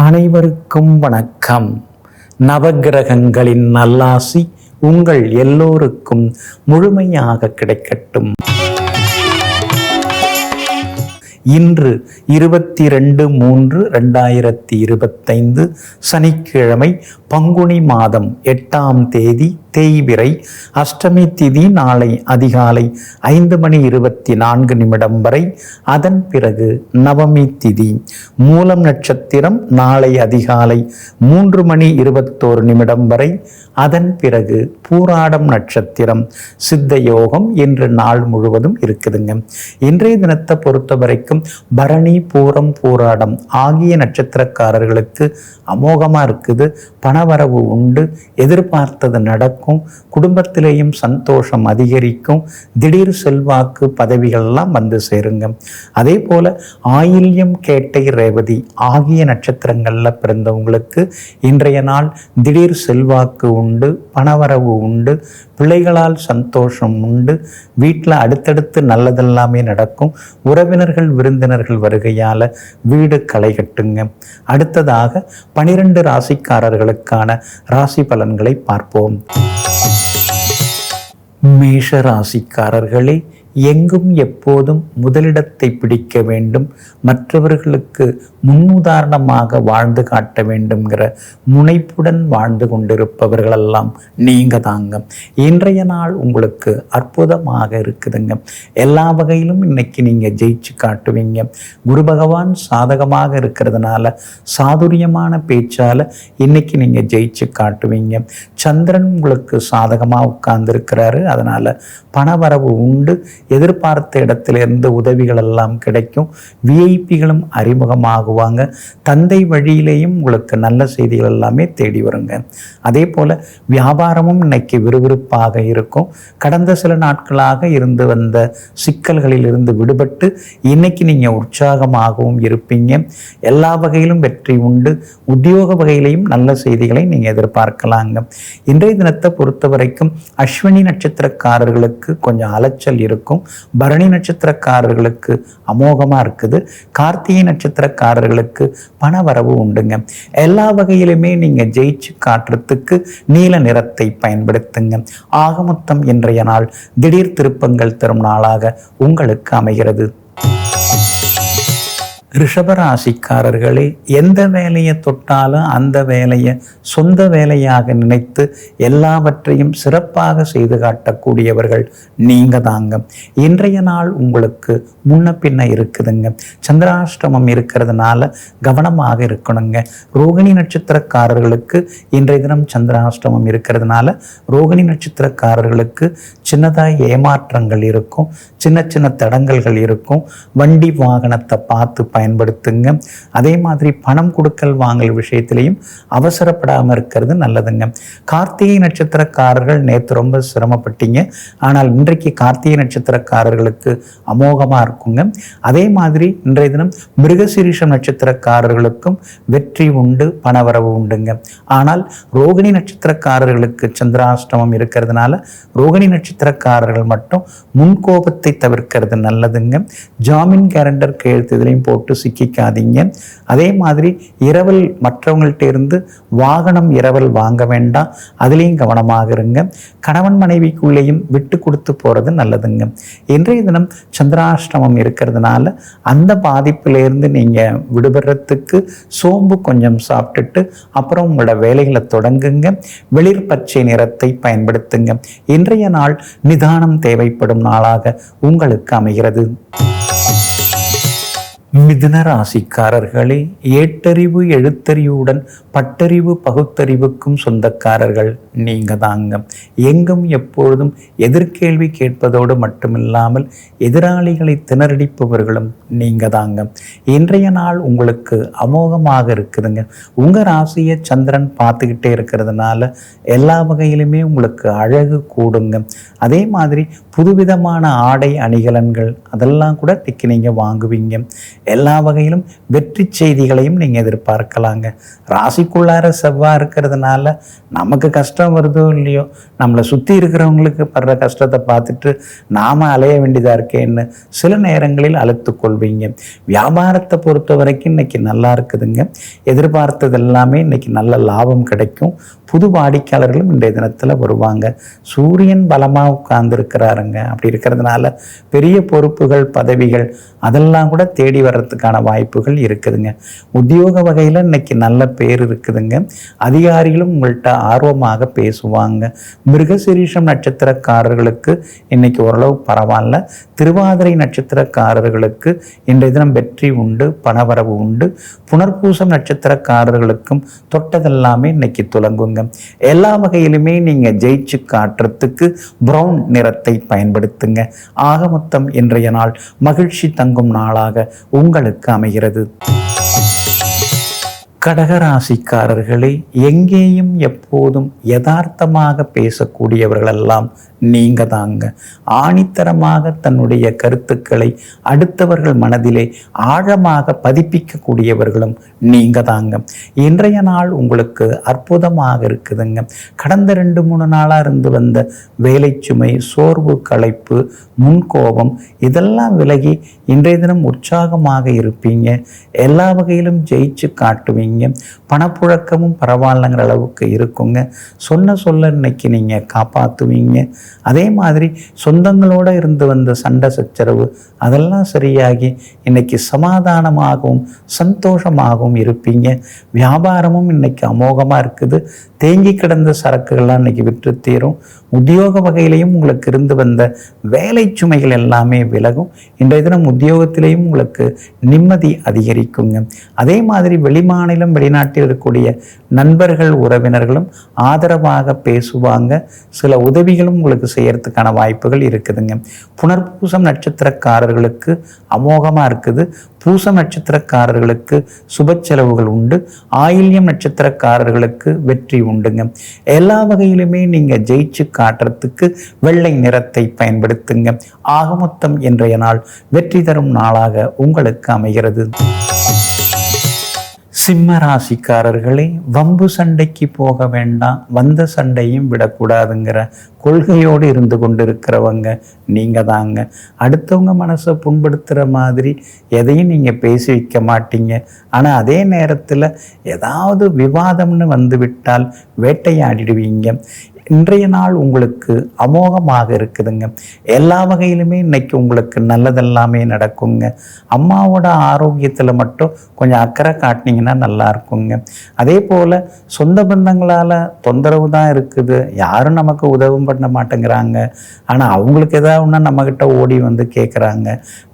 அனைவருக்கும் வணக்கம். நவகிரகங்களின் நல்லாசி உங்கள் எல்லோருக்கும் முழுமையாக கிடைக்கட்டும். இன்று இருபத்தி ரெண்டு மூன்று ரெண்டாயிரத்தி இருபத்தைந்து சனிக்கிழமை பங்குனி மாதம் எட்டாம் தேதி தேய்விரை அஷ்டமி திதி நாளை அதிகாலை ஐந்து மணி இருபத்தி நான்கு நிமிடம் வரை. அதன் பிறகு நவமி திதி. மூலம் நட்சத்திரம் நாளை அதிகாலை மூன்று மணி இருபத்தோரு நிமிடம் வரை. அதன் பிறகு பூராடம் நட்சத்திரம் சித்த யோகம் இன்று நாள் முழுவதும் இருக்குதுங்க. இன்றைய தினத்தை பொறுத்த வரைக்கும் பரணி பூரம் பூராடம் ஆகிய நட்சத்திரக்காரர்களுக்கு அமோகமா இருக்குது. பணவரவு உண்டு. எதிர்பார்த்தது நடக்கும். குடும்பத்திலேயும் சந்தோஷம் அதிகரிக்கும். திடீர் செல்வாக்கு பதவிகள்லாம் வந்து சேருங்க. அதே போல ஆயில்யம் கேட்டை ரேவதி ஆகிய நட்சத்திரங்கள்ல பிறந்தவங்களுக்கு இன்றைய நாள் திடீர் செல்வாக்கு உண்டு பணவரவு உண்டு பிள்ளைகளால் சந்தோஷம் உண்டு வீட்டில் அடுத்தடுத்து நல்லதெல்லாமே நடக்கும். உறவினர்கள் விருந்தினர்கள் வருகையால் வீடு களை கட்டுங்க. அடுத்ததாக பனிரெண்டு ராசிக்காரர்களுக்கான ராசி பலன்களை பார்ப்போம். மேஷ ராசிக்காரர்களே எங்கும் எப்போதும் முதலிடத்தை பிடிக்க வேண்டும் மற்றவர்களுக்கு முன்னுதாரணமாக வாழ்ந்து காட்ட வேண்டும்ங்கிற முனைப்புடன் வாழ்ந்து கொண்டிருப்பவர்களெல்லாம் நீங்க தாங்க. இன்றைய நாள் உங்களுக்கு அற்புதமாக இருக்குதுங்க. எல்லா வகையிலும் இன்னைக்கு நீங்க ஜெயிச்சு காட்டுவீங்க. குரு பகவான் சாதகமாக இருக்கிறதுனால சாதுரியமான பேச்சால இன்னைக்கு நீங்க ஜெயிச்சு காட்டுவீங்க. சந்திரன் உங்களுக்கு சாதகமாக உட்கார்ந்து இருக்கிறாரு அதனால பணவரவு உண்டு. எதிர்பார்த்த இடத்திலிருந்து உதவிகள் எல்லாம் கிடைக்கும் விஐபிகளும் அறிமுகமாகுவாங்க. தந்தை வழியிலேயும் உங்களுக்கு நல்ல செய்திகள் எல்லாமே தேடி வருங்க. அதே போல் வியாபாரமும் இன்னைக்கு விறுவிறுப்பாக இருக்கும். கடந்த சில நாட்களாக இருந்து வந்த சிக்கல்களில் இருந்து விடுபட்டு இன்னைக்கு நீங்கள் உற்சாகமாகவும் இருப்பீங்க. எல்லா வகையிலும் வெற்றி உண்டு. உத்தியோக வகையிலையும் நல்ல செய்திகளை நீங்கள் எதிர்பார்க்கலாங்க. இன்றைய தினத்தை பொறுத்த வரைக்கும் அஸ்வினி நட்சத்திரக்காரர்களுக்கு கொஞ்சம் அலைச்சல் இருக்கும். பரணி நட்சத்திரக்காரர்களுக்கு அமோகமா இருக்குது. கார்த்திகை நட்சத்திரக்காரர்களுக்கு பண வரவு உண்டுங்க. எல்லா வகையிலுமே நீங்க ஜெயிச்சு காட்டுறதுக்கு நீல நிறத்தை பயன்படுத்துங்க. ஆகமொத்தம் இன்றைய நாள் திடீர் திருப்பங்கள் தரும் நாளாக உங்களுக்கு அமைகிறது. ரிஷபராசிக்காரர்களே எந்த வேலையை தொட்டாலும் அந்த வேலையை சொந்த வேலையாக நினைத்து எல்லாவற்றையும் சிறப்பாக செய்து காட்டக்கூடியவர்கள் நீங்க தாங்க. இன்றைய நாள் உங்களுக்கு முன்ன பின்ன இருக்குதுங்க. சந்திராஷ்டமம் இருக்கிறதுனால கவனமாக இருக்கணுங்க. ரோகிணி நட்சத்திரக்காரர்களுக்கு இன்றைய தினம் சந்திராஷ்டமம் இருக்கிறதுனால ரோகிணி நட்சத்திரக்காரர்களுக்கு சின்னதாக ஏமாற்றங்கள் இருக்கும். சின்ன சின்ன தடங்கல்கள் இருக்கும். வண்டி வாகனத்தை பார்த்து பயன்படுத்துங்க. அதே மாதிரி பணம் கொடுக்கல் வாங்கல் விஷயத்திலையும் அவசரப்படாமல் இருக்கிறது நல்லதுங்க. கார்த்திகை நட்சத்திரக்காரர்கள் நேற்று ரொம்ப சிரமப்பட்டீங்க. ஆனால் இன்றைக்கு கார்த்திகை நட்சத்திரக்காரர்களுக்கு அமோகமாக இருக்குங்க. அதே மாதிரி இன்றைய தினம் மிருகசீரிஷம் நட்சத்திரக்காரர்களுக்கும் வெற்றி உண்டு பணவரவு உண்டுங்க. ஆனால் ரோகிணி நட்சத்திரக்காரர்களுக்கு சந்திராஷ்டமம் இருக்கிறதுனால ரோகிணி நட்சத்திரக்காரர்கள் மட்டும் முன்கோபத்தை தவிர்க்கிறது நல்லதுங்க. ஜாமீன் கேரண்டர் கையெழுத்து போட்டு சிக்கிக்காதீங்க. அதே மாதிரி இரவல் மற்றவங்கள்ட்ட இருந்து வாகனம் இரவல் வாங்க வேண்டாம். அதுலேயும் கவனமாக இருங்க. கணவன் மனைவிக்குள்ளேயும் விட்டு கொடுத்து போகிறது நல்லதுங்க. இன்றைய தினம் சந்திராஷ்டமம் இருக்கிறதுனால அந்த பாதிப்பிலேருந்து நீங்கள் விடுபடுறதுக்கு சோம்பு கொஞ்சம் சாப்பிட்டுட்டு அப்புறம் உங்களோட வேலைகளை தொடங்குங்க. வெளிர் பச்சை நிறத்தை பயன்படுத்துங்க. இன்றைய நாள் நிதானம் தேவைப்படும் நாளாக. உங்களுக்கு அமைகிறது. மிதுன ராசிக்காரர்களே ஏட்டறிவு எழுத்தறிவுடன் பட்டறிவு பகுத்தறிவுக்கும் சொந்தக்காரர்கள் நீங்க தாங்க எங்கும் எப்பொழுதும் எதிர்கேள்வி கேட்பதோடு மட்டுமில்லாமல் எதிராளிகளை திணறடிப்பவர்களும் நீங்க தாங்க இன்றைய நாள் உங்களுக்கு அமோகமாக இருக்குதுங்க. உங்க ராசியை சந்திரன் பார்த்துக்கிட்டே இருக்கிறதுனால எல்லா வகையிலுமே உங்களுக்கு அழகு கூடுங்க. அதே மாதிரி புதுவிதமான ஆடை அணிகலன்கள் அதெல்லாம் கூட டிக்கி நீங்க வாங்குவீங்க. எல்லா வகையிலும் வெற்றி செய்திகளையும் நீங்கள் எதிர்பார்க்கலாங்க. ராசிக்குள்ளார செவ்வாய் இருக்கிறதுனால நமக்கு கஷ்டம் வருதோ இல்லையோ நம்மளை சுற்றி இருக்கிறவங்களுக்கு படுற கஷ்டத்தை பார்த்துட்டு நாம் அலைய வேண்டியதாக இருக்கேன்னு சில நேரங்களில் அழுத்து கொள்வீங்க. வியாபாரத்தை பொறுத்த வரைக்கும் இன்னைக்கு நல்லா இருக்குதுங்க. எதிர்பார்த்தது எல்லாமே இன்னைக்கு நல்ல லாபம் கிடைக்கும். புது வாடிக்கையாளர்களும் இன்றைய தினத்தில் வருவாங்க. சூரியன் பலமாக உட்கார்ந்துருக்கிறாருங்க. அப்படி இருக்கிறதுனால பெரிய பொறுப்புகள் பதவிகள் அதெல்லாம் கூட தேடி வர்றதுக்கான வாய்ப்புகள் இருக்குதுங்க. உத்தியோக வகையில் இன்னைக்கு நல்ல பேர் இருக்குதுங்க. அதிகாரிகளும் உங்கள்கிட்ட ஆர்வமாக பேசுவாங்க. மிருகசிரீஷம் நட்சத்திரக்காரர்களுக்கு இன்னைக்கு ஓரளவு பரவாயில்ல. திருவாதிரை நட்சத்திரக்காரர்களுக்கு இன்றைய தினம் வெற்றி உண்டு பணவரவு உண்டு. புனர்பூசம் நட்சத்திரக்காரர்களுக்கும் தொட்டதெல்லாமே இன்னைக்கு துலங்குங்க. எல்லா வகையிலுமே நீங்கள் ஜெயிச்சு காட்டுறதுக்கு ப்ரௌன் நிறத்தை பயன்படுத்துங்க. ஆக மொத்தம் இன்றைய நாள் மகிழ்ச்சி தங்கும் நாளாக. உங்கள் உங்களுக்கு அமைகிறது. கடகராசிக்காரர்களே எங்கேயும் எப்போதும் யதார்த்தமாக பேசக்கூடியவர்களெல்லாம் நீங்க தாங்க ஆணித்தரமாக தன்னுடைய கருத்துக்களை அடுத்தவர்கள் மனதிலே ஆழமாக பதிப்பிக்கக்கூடியவர்களும் நீங்க தாங்க இன்றைய நாள் உங்களுக்கு அற்புதமாக இருக்குதுங்க. கடந்த ரெண்டு மூணு நாளாக இருந்து வந்த வேலை சுமை சோர்வு களைப்பு முன்கோபம் இதெல்லாம் விலகி இன்றைய தினம் உற்சாகமாக இருப்பீங்க. எல்லா வகையிலும் ஜெயிச்சு காட்டுவீங்க. பணப்புழக்கமும் பரவாயில்லங்கிற அளவுக்கு இருக்குங்க. சொன்ன சொல்ல இன்னைக்கு நீங்கள் காப்பாற்றுவீங்க அதே மாதிரி சொந்தங்களோடு இருந்து வந்த சண்டை சச்சரவு அதெல்லாம் சரியாகி இன்னைக்கு சமாதானமாகவும் சந்தோஷமாகவும் இருப்பீங்க. வியாபாரமும் இன்னைக்கு அமோகமாக இருக்குது. தேங்கி கிடந்த சரக்குகள்லாம் இன்னைக்கு விற்று தீரும். உத்தியோக வகையிலையும் உங்களுக்கு இருந்து வந்த வேலை சுமைகள் எல்லாமே விலகும். இன்றைய தினம் உத்தியோகத்திலையும் உங்களுக்கு நிம்மதி அதிகரிக்குங்க. அதே மாதிரி வெளிமாநிலம் வெளிநாட்டில் இருக்கக்கூடிய நண்பர்கள் உறவினர்களும் ஆதரவாக பேசுவாங்க. சில உதவிகளும் உங்களுக்கு செய்யறதுக்கான வாய்ப்புகள் இருக்குதுங்க. புனர்பூசம் நட்சத்திரக்காரர்களுக்கு அமோகமாக இருக்குது. பூசம் நட்சத்திரக்காரர்களுக்கு சுப செலவுகள் உண்டு. ஆயில்யம் நட்சத்திரக்காரர்களுக்கு வெற்றி உண்டுங்க. எல்லா வகையிலுமே நீங்கள் ஜெயிச்சு காட்டுறதுக்கு வெள்ளை நிறத்தை பயன்படுத்துங்க. ஆகமொத்தம் இன்றைய நாள் வெற்றி தரும் நாளாக உங்களுக்கு அமைகிறது. சிம்ம ராசிக்காரர்களே வம்பு சண்டைக்கு போக வேண்டாம் வந்த சண்டையும் விடக்கூடாதுங்கிற கொள்கையோடு இருந்து கொண்டிருக்கிறவங்க நீங்கள் தாங்க. அடுத்தவங்க மனசை புண்படுத்துகிற மாதிரி எதையும் நீங்கள் பேசி வைக்க மாட்டீங்க. ஆனால் அதே நேரத்தில் ஏதாவது விவாதம்னு வந்து விட்டால் வேட்டையாடிடுவீங்க. இன்றைய நாள் உங்களுக்கு அமோகமாக இருக்குதுங்க. எல்லா வகையிலுமே இன்னைக்கு உங்களுக்கு நல்லதெல்லாமே நடக்குங்க. அம்மாவோட ஆரோக்கியத்தில் மட்டும் கொஞ்சம் அக்கறை காட்டினீங்கன்னா நல்லா இருக்குங்க. அதே போல் சொந்த பந்தங்களால் தொந்தரவு தான் இருக்குது. யாரும் நமக்கு உதவும் பண்ண மாட்டேங்கிறாங்க. ஆனால் அவங்களுக்கு ஏதாவது ஒன்றா நம்மக்கிட்ட ஓடி வந்து கேட்குறாங்க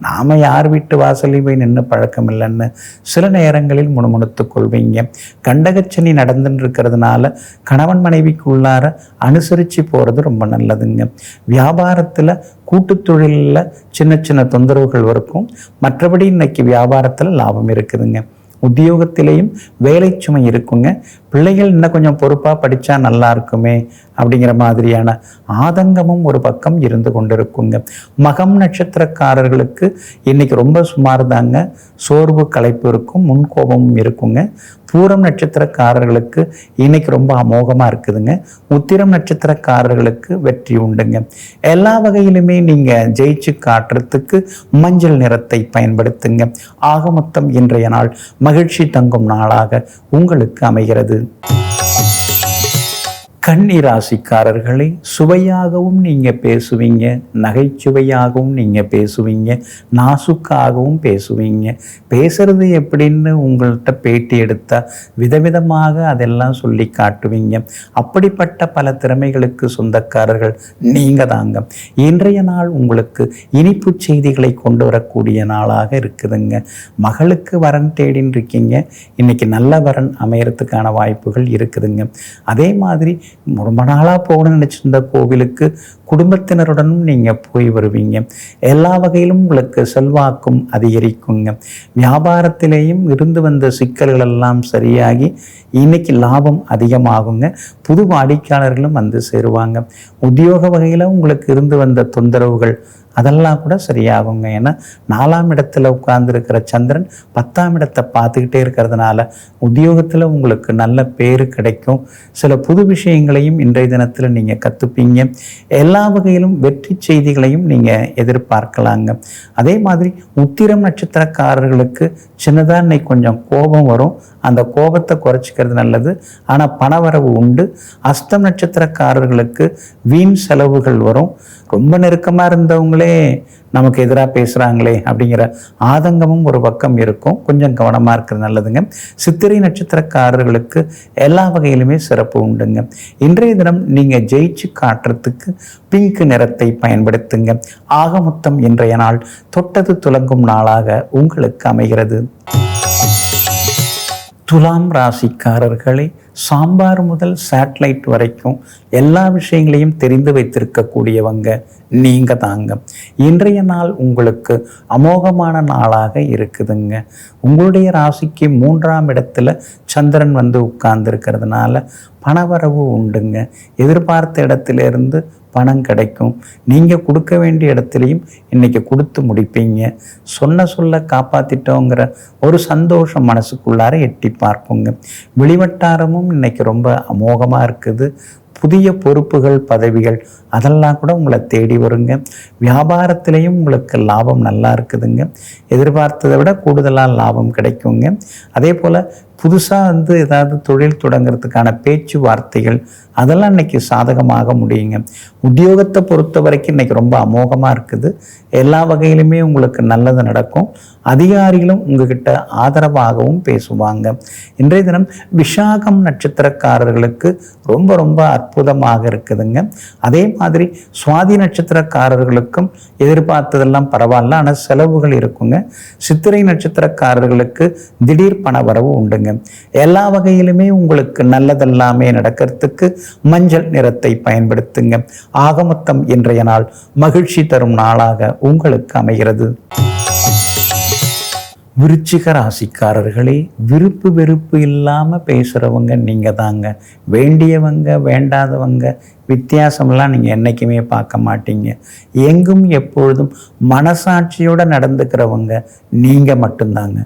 நாம் யார் வீட்டு வாசலையும் போய் நின்று பழக்கம் இல்லைன்னு சில நேரங்களில் முணுமுணுத்து கொள்வீங்க. கண்டகச்சனி நடந்துன்னு இருக்கிறதுனால கணவன் மனைவிக்கு உள்ளார அனுசரித்து போகிறது ரொம்ப நல்லதுங்க. வியாபாரத்தில் கூட்டு தொழிலில் சின்ன சின்ன தொந்தரவுகள் இருக்கும் மற்றபடி இன்னைக்கு வியாபாரத்தில் லாபம் இருக்குதுங்க. உத்தியோகத்திலையும் வேலை சுமை இருக்குங்க. பிள்ளைகள் இன்னும் கொஞ்சம் பொறுப்பாக படித்தா நல்லா இருக்குமே அப்படிங்கிற மாதிரியான ஆதங்கமும் ஒரு பக்கம் இருந்து கொண்டிருக்குங்க. மகம் நட்சத்திரக்காரர்களுக்கு இன்னைக்கு ரொம்ப சுமார் தாங்க சோர்வு களைப்பு இருக்கும் முன்கோபமும் இருக்குங்க. பூரம் நட்சத்திரக்காரர்களுக்கு இன்னைக்கு ரொம்ப அமோகமாக இருக்குதுங்க. உத்திரம் நட்சத்திரக்காரர்களுக்கு வெற்றி உண்டுங்க. எல்லா வகையிலுமே நீங்கள் ஜெயிச்சு காட்டுறதுக்கு மஞ்சள் நிறத்தை பயன்படுத்துங்க. ஆக மொத்தம் இன்றைய நாள் மகிழ்ச்சி தங்கும் நாளாக உங்களுக்கு அமைகிறது. করবেন கன்னி ராசிக்காரர்களை சுவையாகவும் நீங்கள் பேசுவீங்க நகைச்சுவையாகவும் நீங்கள் பேசுவீங்க நாசுக்காகவும் பேசுவீங்க. பேசுறது எப்படின்னு உங்கள்கிட்ட பேட்டி எடுத்தால் விதவிதமாக அதெல்லாம் சொல்லி காட்டுவீங்க. அப்படிப்பட்ட பல திறமைகளுக்கு சொந்தக்காரர்கள் நீங்கள் தாங்க. இன்றைய நாள் உங்களுக்கு இனிப்பு செய்திகளை கொண்டு வரக்கூடிய நாளாக இருக்குதுங்க. மகளுக்கு வரன் தேடின்னு இருக்கீங்க. இன்னைக்கு நல்ல வரன் அமையறதுக்கான வாய்ப்புகள் இருக்குதுங்க. அதே மாதிரி ரொம்ப நாளாக போகணும்னு நினச்சிருந்த கோவிலுக்கு குடும்பத்தினருடனும் நீங்கள் போய் வருவீங்க. எல்லா வகையிலும் உங்களுக்கு செல்வாக்கும் அதிகரிக்குங்க. வியாபாரத்திலேயும் இருந்து வந்த சிக்கல்கள் எல்லாம் சரியாகி இன்னைக்கு லாபம் அதிகமாகுங்க. புது வாடிக்கையாளர்களும் வந்து சேருவாங்க. உத்தியோக வகையில் உங்களுக்கு இருந்து வந்த தொந்தரவுகள் அதெல்லாம் கூட சரியாகுங்க. ஏன்னா நாலாம் இடத்துல உட்கார்ந்துருக்கிற சந்திரன் பத்தாம் இடத்தை பார்த்துக்கிட்டே இருக்கிறதுனால உத்தியோகத்தில் உங்களுக்கு நல்ல பேர் கிடைக்கும். சில புது விஷயங்களையும் இன்றைய தினத்தில் நீங்கள் கற்றுப்பீங்க எல்லா வகையிலும் வெற்றி செய்திகளையும் நீங்கள் எதிர்பார்க்கலாங்க. அதே மாதிரி உத்திரம் நட்சத்திரக்காரர்களுக்கு சின்னதாக இன்னைக்கு கொஞ்சம் கோபம் வரும். அந்த கோபத்தை குறைச்சிக்கிறது நல்லது. ஆனால் பணவரவு உண்டு. அஸ்தம் நட்சத்திரக்காரர்களுக்கு வீண் செலவுகள் வரும். ரொம்ப நெருக்கமாக இருந்தவங்களே நமக்கு எதிராக பேசுகிறாங்களே அப்படிங்கிற ஆதங்கமும் ஒரு பக்கம் இருக்கும். கொஞ்சம் கவனமாக இருக்கிறது நல்லதுங்க. சித்திரை நட்சத்திரக்காரர்களுக்கு எல்லா வகையிலுமே சிறப்பு உண்டுங்க. இன்றைய தினம் நீங்கள் ஜெயிச்சு காட்டுறதுக்கு பிங்க் நிறத்தை பயன்படுத்துங்க. ஆக மொத்தம் இன்றைய நாள் தொட்டது துலங்கும் நாளாக உங்களுக்கு அமைகிறது. துலாம் ராசிக்காரர்களை சாம்பார் முதல் சேட்டலைட் வரைக்கும் எல்லா விஷயங்களையும் தெரிந்து வைத்திருக்கக்கூடியவங்க. நீங்க தாங்க. இன்றைய நாள் உங்களுக்கு அமோகமான நாளாக இருக்குதுங்க. உங்களுடைய ராசிக்கு மூன்றாம் இடத்துல சந்திரன் வந்து உட்கார்ந்துருக்கிறதுனால பணவரவு உண்டுங்க. எதிர்பார்த்த இடத்திலிருந்து பணம் கிடைக்கும். நீங்கள் கொடுக்க வேண்டிய இடத்துலையும் இன்றைக்கி கொடுத்து முடிப்பீங்க. சொன்ன சொல்ல காப்பாற்றிட்டோங்கிற ஒரு சந்தோஷம் மனசுக்குள்ளார எட்டி பார்ப்போங்க. வெளிவட்டாரமும் இன்றைக்கி ரொம்ப அமோகமாக இருக்குது. புதிய பொறுப்புகள் பதவிகள் அதெல்லாம் கூட உங்களை தேடி வருங்க. வியாபாரத்திலையும் உங்களுக்கு லாபம் நல்லா இருக்குதுங்க. எதிர்பார்த்ததை விட கூடுதலாக லாபம் கிடைக்குங்க. அதே போல் புதுசாக வந்து ஏதாவது தொழில் தொடங்குறதுக்கான பேச்சுவார்த்தைகள் அதெல்லாம் இன்னைக்கு சாதகமாக முடியுங்க. உத்தியோகத்தை பொறுத்த வரைக்கும் இன்றைக்கி ரொம்ப அமோகமாக இருக்குது. எல்லா வகையிலுமே உங்களுக்கு நல்லது நடக்கும். அதிகாரிகளும் உங்ககிட்ட ஆதரவாகவும் பேசுவாங்க. இன்றைய தினம் விஷாகம் நட்சத்திரக்காரர்களுக்கு ரொம்ப ரொம்ப அற்புதமாக இருக்குதுங்க. அதே மாதிரி சுவாதி நட்சத்திரக்காரர்களுக்கும் எதிர்பார்த்ததெல்லாம் பரவாயில்ல. ஆனால் செலவுகள் இருக்குங்க. சித்திரை நட்சத்திரக்காரர்களுக்கு திடீர் பண வரவு உண்டுங்க. எல்லா வகையிலுமே உங்களுக்கு நல்லதெல்லாமே நடக்கிறதுக்கு மஞ்சள் நிறத்தை பயன்படுத்துங்க. ஆகமொத்தம் இன்றைய நாள் மகிழ்ச்சி தரும் நாளாக உங்களுக்கு அமைகிறது. விருச்சிக ராசிக்காரர்களே விருப்பு வெறுப்பு இல்லாமல் பேசுகிறவங்க நீங்கள் தாங்க வேண்டியவங்க வேண்டாதவங்க வித்தியாசம்லாம் நீங்கள் என்றைக்குமே பார்க்க மாட்டீங்க. எங்கும் எப்பொழுதும் மனசாட்சியோடு நடந்துக்கிறவங்க நீங்கள் மட்டும்தாங்க.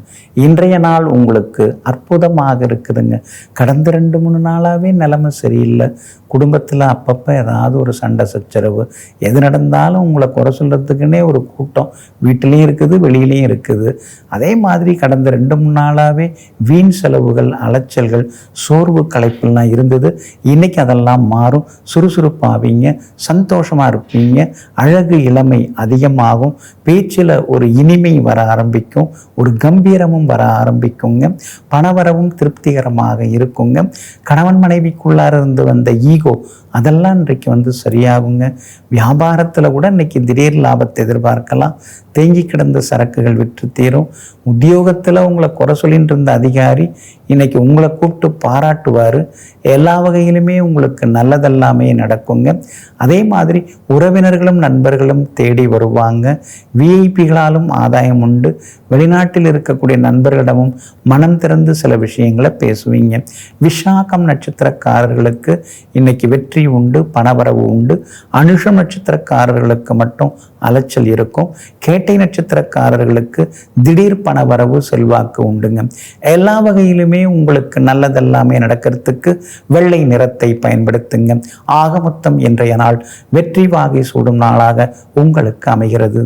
இன்றைய நாள் உங்களுக்கு அற்புதமாக இருக்குதுங்க. கடந்த ரெண்டு மூணு நாளாகவே நிலைமை சரியில்லை. குடும்பத்தில் அப்பப்போ ஏதாவது ஒரு சண்டை சச்சரவு எது நடந்தாலும் உங்களை குறை சொல்கிறதுக்குன்னே ஒரு கூட்டம் வீட்டிலையும் இருக்குது வெளியிலையும் இருக்குது. அதே மாதிரி கடந்த ரெண்டு மூணு நாளாகவே வீண் செலவுகள் அலைச்சல்கள் சோர்வு கலைப்புலாம் இருந்தது. இன்னைக்கு அதெல்லாம் மாறும். சுறுசுறுப்பாவீங்க சந்தோஷமாக இருப்பீங்க அழகு இளமை அதிகமாகும் பேச்சில் ஒரு இனிமை வர ஆரம்பிக்கும் ஒரு கம்பீரமும் வர ஆரம்பிக்குங்க பணவரவும் திருப்திகரமாக இருக்குங்க கணவன் மனைவிக்குள்ளார இருந்து வந்த ஈகோ அதெல்லாம் இன்றைக்கு வந்து சரியாகுங்க வியாபாரத்தில் கூட இன்னைக்கு திடீர் லாபத்தை எதிர்பார்க்கலாம் தேங்கி கிடந்த சரக்குகள் விற்று தீரும் உத்தியோகத்தில் உங்களை குறை சொல்லிட்டு இருந்த அதிகாரி இன்னைக்கு உங்களை கூப்பிட்டு பாராட்டுவார் எல்லா வகையிலுமே உங்களுக்கு நல்லதெல்லாமே நடக்குங்க. அதே மாதிரி உறவினர்களும் நண்பர்களும் தேடி வருவாங்க. விஐபிகளாலும் ஆதாயம் உண்டு. வெளிநாட்டில் இருக்கக்கூடிய நண்பர்களிடமும் மனம் திறந்து சில விஷயங்களை பேசுவீங்க. விஷாகம் நட்சத்திரக்காரர்களுக்கு இன்னைக்கு வெற்றி உண்டு பணவரவு உண்டு. அனுஷம் நட்சத்திரக்காரர்களுக்கு மட்டும் அலைச்சல் இருக்கும். கேட்டை நட்சத்திரக்காரர்களுக்கு திடீர் பணவரவு செல்வாக்கு உண்டுங்க. எல்லா வகையிலுமே உங்களுக்கு நல்லதெல்லாமே நடக்கிறதுக்கு வெள்ளை நிறத்தை பயன்படுத்துங்க. ஆ ஆக மொத்தம் இன்றைய நாள் வெற்றி வாகை சூடும் நாளாக உங்களுக்கு அமைகிறது.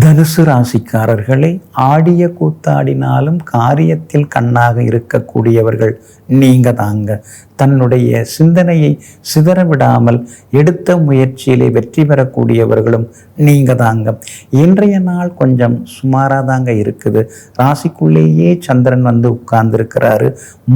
தனுசு ராசிக்காரர்களை ஆடிய கூத்தாடினாலும் காரியத்தில் கண்ணாக இருக்கக்கூடியவர்கள் நீங்க தாங்க. தன்னுடைய சிந்தனையை சிதற விடாமல் எடுத்த முயற்சியிலே வெற்றி பெறக்கூடியவர்களும் நீங்க தாங்க. இன்றைய நாள் கொஞ்சம் சுமாராக தாங்க இருக்குது. ராசிக்குள்ளேயே சந்திரன் வந்து உட்கார்ந்துருக்கிறாரு.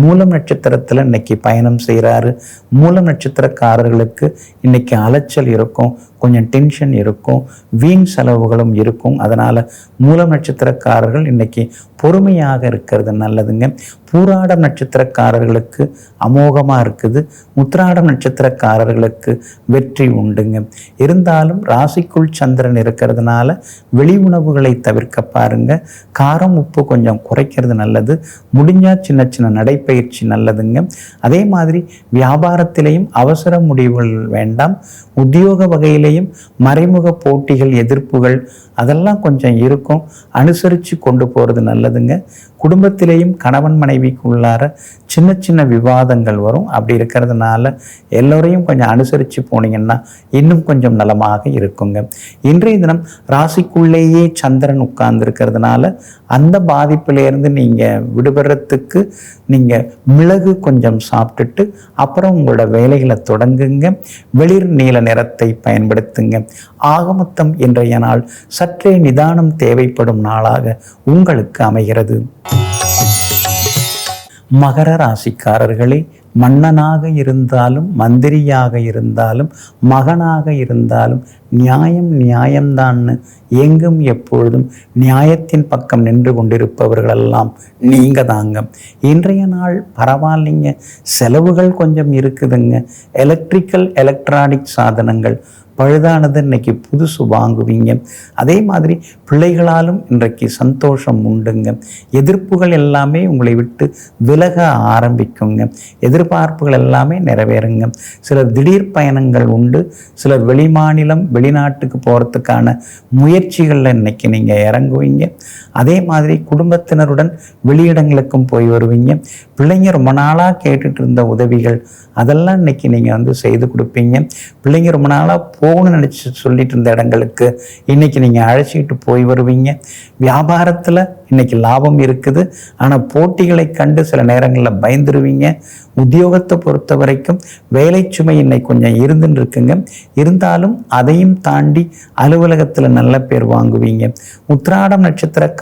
மூலம் நட்சத்திரத்தில் இன்னைக்கு பயணம் செய்கிறாரு மூலம் நட்சத்திரக்காரர்களுக்கு இன்னைக்கு அலைச்சல் இருக்கும். கொஞ்சம் டென்ஷன் இருக்கும். வீண் செலவுகளும் இருக்கும். அதனால் மூலம் நட்சத்திரக்காரர்கள் இன்னைக்கு பொறுமையாக இருக்கிறது நல்லதுங்க. பூராடம் நட்சத்திரக்காரர்களுக்கு அமோகமாக இருக்குது. உத்திராடம் நட்சத்திரக்காரர்களுக்கு வெற்றி உண்டுங்க. இருந்தாலும் ராசிக்குள் சந்திரன் இருக்கிறதுனால வெளி உணவுகளை தவிர்க்க பாருங்க. காரம் உப்பு கொஞ்சம் குறைக்கிறது நல்லது. முடிஞ்சா சின்ன சின்ன நடைப்பயிற்சி நல்லதுங்க. அதே மாதிரி வியாபாரத்திலையும் அவசர முடிவுகள் வேண்டாம். உத்தியோக வகையிலையும் மறைமுக போட்டிகள் எதிர்ப்புகள் அதெல்லாம் கொஞ்சம் இருக்கும். அனுசரித்து கொண்டு போகிறது நல்லதுங்க. குடும்பத்திலேயும் கணவன் மனைவிக்குள்ளார சின்ன சின்ன விவாதங்கள் வரும். அப்படி இருக்கிறதுனால எல்லோரையும் கொஞ்சம் அனுசரித்து போனீங்கன்னா இன்னும் கொஞ்சம் நலமாக இருக்குங்க. இன்றைய தினம் ராசிக்குள்ளேயே சந்திரன் உட்கார்ந்து இருக்கிறதுனால அந்த பாதிப்பிலேருந்து நீங்கள் விடுபடுறதுக்கு நீங்கள் மிளகு கொஞ்சம் சாப்பிட்டுட்டு அப்புறம் உங்களோட வேலைகளை தொடங்குங்க. வெளிர் நீல நிறத்தை பயன்படுத்துங்க. ஆகமொத்தம் இன்றைய நாள் நிதானம் தேவைப்படும் நாளாக உங்களுக்கு அமைகிறது. மகர ராசிக்காரர்களே மன்னனாக இருந்தாலும் மந்திரியாக இருந்தாலும் மகனாக இருந்தாலும் நியாயம் நியாயம்தான்னு எங்கும் எப்பொழுதும் நியாயத்தின் பக்கம் நின்று கொண்டிருப்பவர்களெல்லாம் நீங்க தாங்க இன்றைய நாள் பரவாயில்லைங்க. செலவுகள் கொஞ்சம் இருக்குதுங்க. எலக்ட்ரிக்கல் எலக்ட்ரானிக் சாதனங்கள் பழுதானது இன்னைக்கு புதுசு வாங்குவீங்க. அதே மாதிரி பிள்ளைகளாலும் இன்றைக்கு சந்தோஷம் உண்டுங்க. எதிர்ப்புகள் எல்லாமே உங்களை விட்டு விலக ஆரம்பிக்குங்க. எதிர்பார்ப்புகள் எல்லாமே நிறைவேறுங்க. சிலர் திடீர் பயணங்கள் உண்டு. சிலர் வெளிமாநிலம் வெளிநாட்டுக்கு போகிறதுக்கான முயற்சிகளில் இன்றைக்கி நீங்கள் இறங்குவீங்க. அதே மாதிரி குடும்பத்தினருடன் வெளியிடங்களுக்கும் போய் வருவீங்க. பிள்ளைங்க ரொம்ப நாளாக கேட்டுட்டு இருந்த உதவிகள் அதெல்லாம் இன்னைக்கு நீங்கள் வந்து செய்து கொடுப்பீங்க. பிள்ளைங்க ரொம்ப நாளாக போகணும்னு நினச்சி சொல்லிட்டு இருந்த இடங்களுக்கு இன்னைக்கு நீங்கள் அழைச்சிக்கிட்டு போய் வருவீங்க. வியாபாரத்தில் இன்னைக்கு லாபம் இருக்குது. ஆனால் போட்டிகளை கண்டு சில நேரங்களில் பயந்துருவீங்க. உத்தியோகத்தை பொறுத்த வரைக்கும் வேலை சுமை இன்னைக்கு கொஞ்சம் இருந்துன்னு இருக்குங்க இருந்தாலும் அதையும் தாண்டி அலுவலகத்தில் நல்ல பேர் வாங்குவீங்க. உத்திராடம்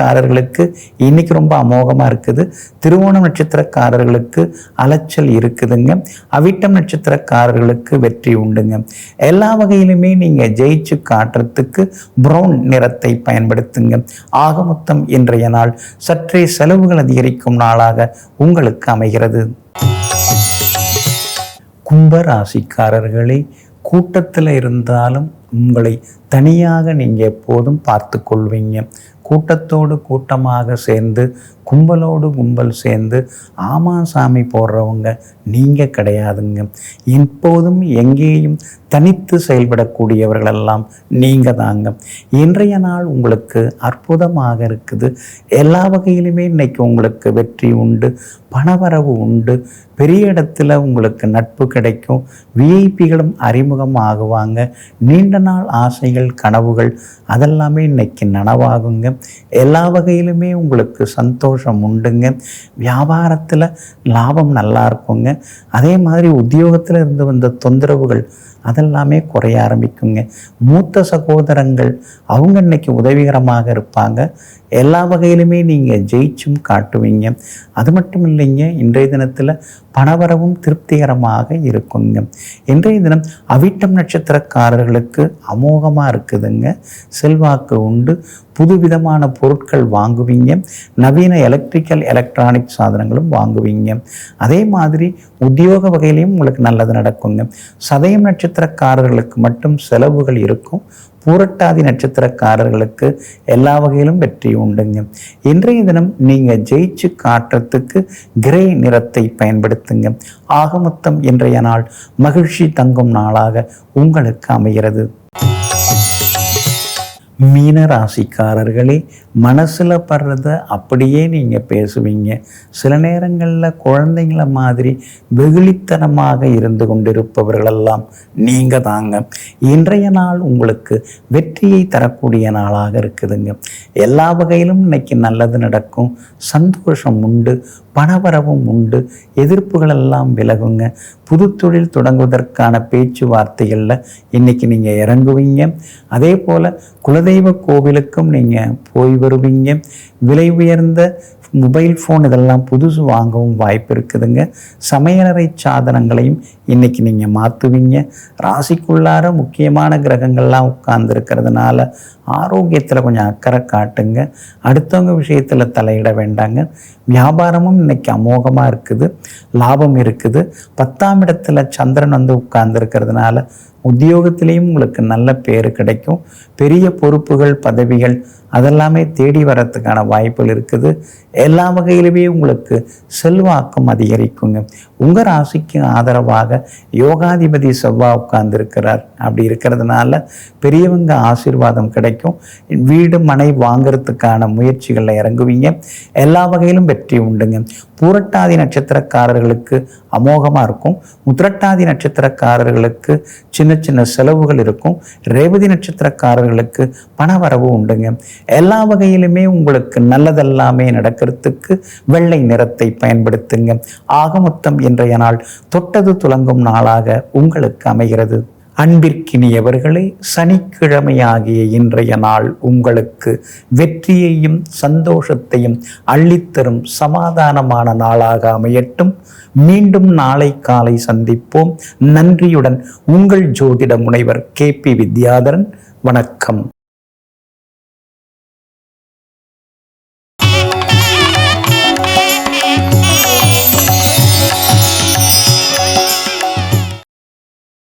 நட்சத்திரக்காரர்களுக்கு இன்னைக்கு ரொம்ப அமோகமாக இருக்குது. திருவோணம் நட்சத்திரக்காரர்களுக்கு அலைச்சல் இருக்குதுங்க. அவிட்டம் நட்சத்திரக்காரர்களுக்கு வெற்றி உண்டுங்க. எல்லா வகையிலுமே நீங்கள் ஜெயிச்சு காட்டுறதுக்கு ப்ரௌன் நிறத்தை பயன்படுத்துங்க. ஆக மொத்தம் இன்றைய நாள் சற்றே செலவுகள் அதிகரிக்கும் நாளாக உங்களுக்கு அமைகிறது. கும்ப ராசிக்காரர்களே கூட்டத்தில் இருந்தாலும் உங்களை தனியாக நீங்கள் எப்போதும் பார்த்து கொள்வீங்க கூட்டத்தோடு கூட்டமாக சேர்ந்து கும்பலோடு கும்பல் சேர்ந்து ஆமா சாமி போடுறவங்க நீங்கள் கிடையாதுங்க. எப்போதும் எங்கேயும் தனித்து செயல்படக்கூடியவர்களெல்லாம் நீங்கள் தாங்க இன்றைய நாள் உங்களுக்கு அற்புதமாக இருக்குது. எல்லா வகையிலுமே இன்னைக்கு உங்களுக்கு வெற்றி உண்டு பணவரவு உண்டு. பெரிய இடத்துல உங்களுக்கு நட்பு கிடைக்கும். விஐபிகளும் அறிமுகம் ஆகுவாங்க. நீண்ட நாள் ஆசைகள் கனவுகள் அதெல்லாமே இன்னைக்கு நனவாகுங்க. எல்லா வகையிலுமே உங்களுக்கு சந்தோஷம் உண்டுங்க. வியாபாரத்தில் லாபம் நல்லா இருக்குங்க. அதே மாதிரி உத்தியோகத்தில் இருந்து வந்த தொந்தரவுகள் அதெல்லாமே குறைய ஆரம்பிக்குங்க. மூத்த சகோதரங்கள் அவங்க இன்னைக்கு உதவிகரமாக இருப்பாங்க. எல்லா வகையிலுமே நீங்கள் ஜெயிச்சும் காட்டுவீங்க. அது மட்டும் இல்லைங்க இன்றைய தினத்தில் பணவரவும் திருப்திகரமாக இருக்குங்க. இன்றைய தினம் அவிட்டம் நட்சத்திரக்காரர்களுக்கு அமோகமாக இருக்குதுங்க. செல்வாக்கு உண்டு. புதுவிதமான பொருட்கள் வாங்குவீங்க. நவீன எலக்ட்ரிக்கல் எலக்ட்ரானிக் சாதனங்களும் வாங்குவீங்க. அதே மாதிரி உத்தியோக வகையிலையும் உங்களுக்கு நல்லது நடக்குங்க. சதயம் நட்சத்திரக்காரர்களுக்கு மட்டும் செலவுகள் இருக்கும். பூரட்டாதி நட்சத்திரக்காரர்களுக்கு எல்லா வகையிலும் வெற்றி உண்டுங்க. இன்றைய தினம் நீங்கள் ஜெயிச்சு காட்டுறதுக்கு கிரே நிறத்தை பயன்படுத்துங்க. ஆகமொத்தம் இன்றைய நாள் மகிழ்ச்சி தங்கும் நாளாக உங்களுக்கு அமைகிறது. மீன ராசிக்காரர்களே மனசில் படுறத அப்படியே நீங்கள் பேசுவீங்க. சில நேரங்களில் குழந்தைங்கள மாதிரி வெகுளித்தனமாக இருந்து கொண்டிருப்பவர்களெல்லாம் நீங்கள் தாங்க. இன்றைய நாள் உங்களுக்கு வெற்றியை தரக்கூடிய நாளாக இருக்குதுங்க. எல்லா வகையிலும் இன்னைக்கு நல்லது நடக்கும். சந்தோஷம் உண்டு. பணவரவும் உண்டு. எதிர்ப்புகளெல்லாம் விலகுங்க. புது தொழில் தொடங்குவதற்கான பேச்சுவார்த்தைகளில் இன்னைக்கு நீங்கள் இறங்குவீங்க. அதே போல் குலதெய்வ கோவிலுக்கும் நீங்கள் போய் வருவீங்க. விலை உயர்ந்த மொபைல் ஃபோன் இதெல்லாம் புதுசு வாங்கவும் வாய்ப்பு இருக்குதுங்க. சமையலறை சாதனங்களையும் இன்னைக்கு நீங்கள் மாற்றுவீங்க ராசிக்குள்ளார முக்கியமான கிரகங்கள்லாம் உட்கார்ந்துருக்கிறதுனால ஆரோக்கியத்தில் கொஞ்சம் அக்கறை காட்டுங்க. அடுத்தவங்க விஷயத்தில் தலையிட வேண்டாங்க. வியாபாரமும் இன்னைக்கு அமோகமாக இருக்குது. லாபம் இருக்குது. பத்தாம் இடத்துல சந்திரன் வந்து உட்கார்ந்துருக்கிறதுனால உத்தியோகத்திலையும் உங்களுக்கு நல்ல பேர் கிடைக்கும். பெரிய பொறுப்புகள் பதவிகள் அதெல்லாமே தேடி வரத்துக்கான வாய்ப்புகள் இருக்குது. எல்லா வகையிலுமே உங்களுக்கு செல்வாக்கும் அதிகரிக்குங்க. உங்கள் ராசிக்கு ஆதரவாக யோகாதிபதி செவ்வாய் உட்கார்ந்துருக்கிறார். அப்படி இருக்கிறதுனால பெரியவங்க ஆசீர்வாதம் கிடைக்கும். வீடு மனை வாங்குறதுக்கான முயற்சிகளில் இறங்குவீங்க. எல்லா வகையிலும் வெற்றி உண்டுங்க. பூரட்டாதி நட்சத்திரக்காரர்களுக்கு அமோகமாக இருக்கும். உத்திரட்டாதி நட்சத்திரக்காரர்களுக்கு சின்ன சின்ன செலவுகள் இருக்கும். ரேவதி நட்சத்திரக்காரர்களுக்கு பணவரவு உண்டுங்க. எல்லா வகையிலுமே உங்களுக்கு நல்லதெல்லாமே நடக்கிறதுக்கு வெள்ளை நிறத்தை பயன்படுத்துங்க. ஆக மொத்தம் இன்றைய நாள் தொட்டது துலங்கும் நாளாக உங்களுக்கு அமைகிறது. அன்பிற்கினியவர்களே சனிக்கிழமையாகிய இன்றைய நாள் உங்களுக்கு வெற்றியையும் சந்தோஷத்தையும் அள்ளித்தரும் சமாதானமான நாளாக அமையட்டும். மீண்டும் நாளை காலை சந்திப்போம். நன்றியுடன் உங்கள் ஜோதிட முனைவர் கே பி வித்யாதரன். வணக்கம்.